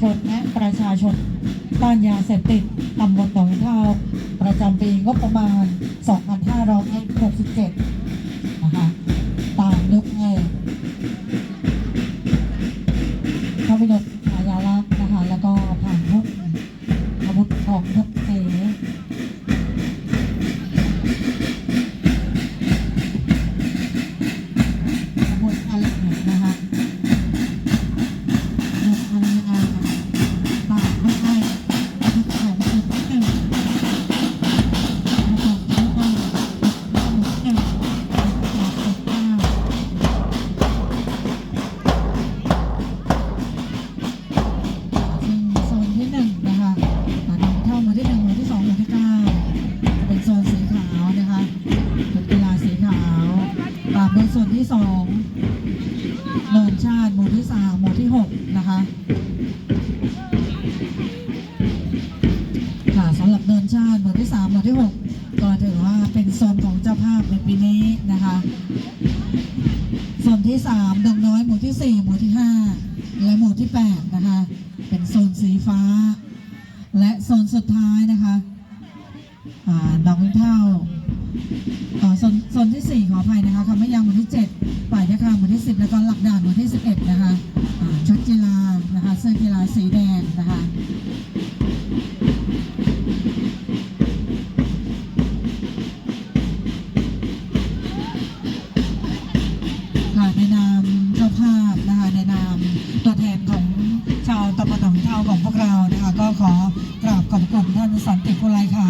ชนและประชาชนต้านยาเสพติดตำบลหนองเท่าประจำปีงบประมาณ 2567 นะคะตามยกให้พระวินศฉายาลักษณ์นะคะแล้วก็ผ่านพุทธอาวุธของพุทธเองามด้วยโซนที่สองเนินชาติหมู่ที่สามหมู่ที่หกนะคะค่ะสำหรับเนินชาติหมู่ที่สามหมู่ที่หกก็ถือว่าเป็นโซนของเจ้าภาพในปีนี้นะคะโซนที่สามดงน้อยหมู่ที่สี่หมู่ที่ห้าและหมู่ที่แปดนะคะเป็นโซนสีฟ้า และโซนสุดท้ายนะคะอ่าดอกเท่า อ๋อโซนโซนที่ 4 ขออภัยนะคะคำไม่ยางหมู่ที่ 7 ฝ่ายนะคะหมู่ที่ 10 แล้วก็หลักด่านหมู่ที่ 11 นะคะอ่าชุดกีฬานะคะเสื้อกีฬาสีแดงนะคะค่ะในนามเจ้าภาพนะคะในนามตัวแทนของชาวตำบลหนองเทาของพวกเรานะคะก็ขอกราบขอบคุณท่านสันติภูริขา